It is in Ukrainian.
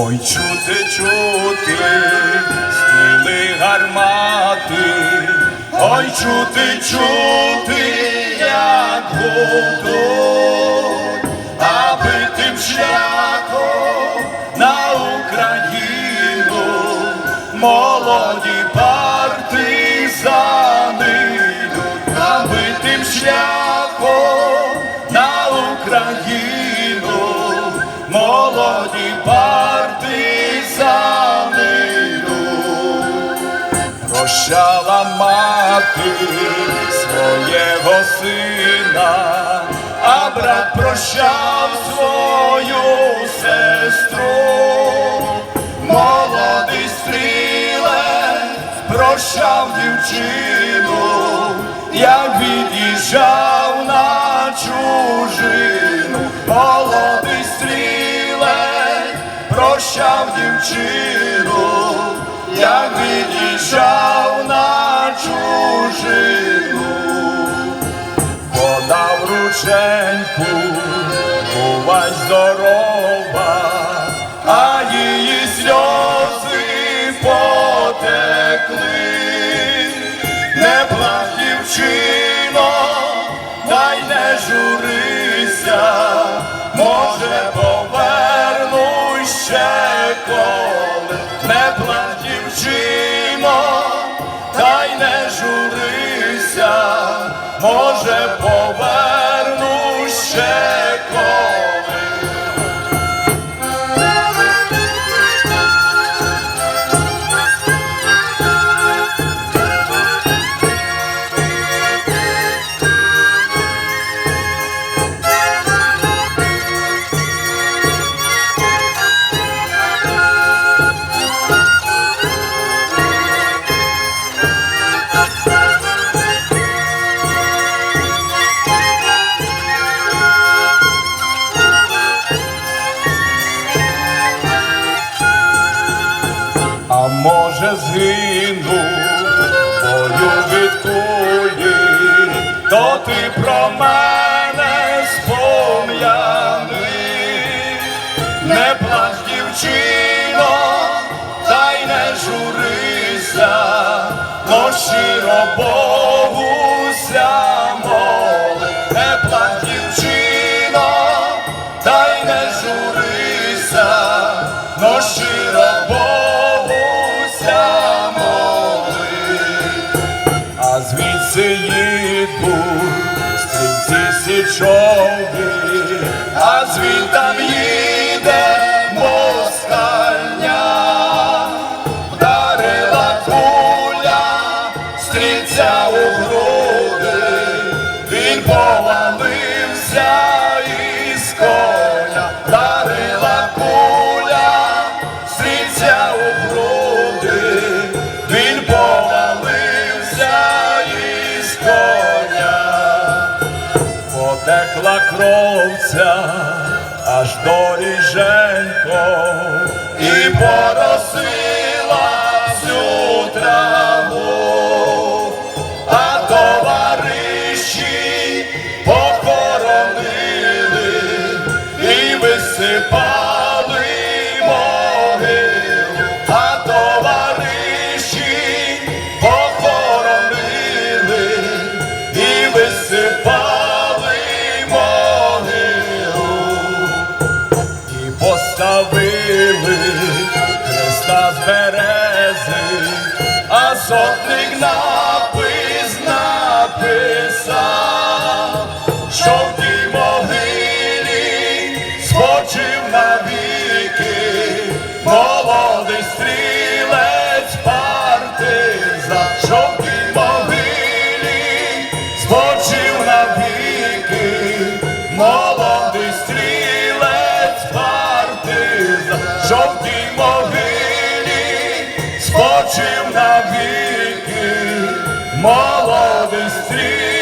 Ой, чути, чути, стріли гармати, ой, чути, чути, як гудуть, аби тим шляхом на Україну молоді партизани аби тим шляхом на Україну молоді партизани Прощала мати свого сина, а брат прощав свою сестру. Молодий стрілець прощав дівчину, як від'їжджав на чужину. Молодий стрілець прощав дівчину, здорова, а її сльози потекли, не плач, дівчино, дай не журися, може поверну ще коли, не плач, дівчино, дай не журися, може поверну А може згину бою від кулі, то ти про мене спом'яни, не плач, дівчино, та й не журися, но щиро Богу моли, не плач, дівчино, та й не журися, но щиро а звідси їду, стрільці січові, а звідтам їде москальня, вдарила куля стрільця у груди, він повалився кровця аж до ріженько. І поросила всю траву, сотник напис написав, що в тій могилі спочив навіки, молодий стрілець партизан, що в тій могилі спочив навіки, молодий стрілець партизан, що в тій могилі спочив навіки, молодий стрілець.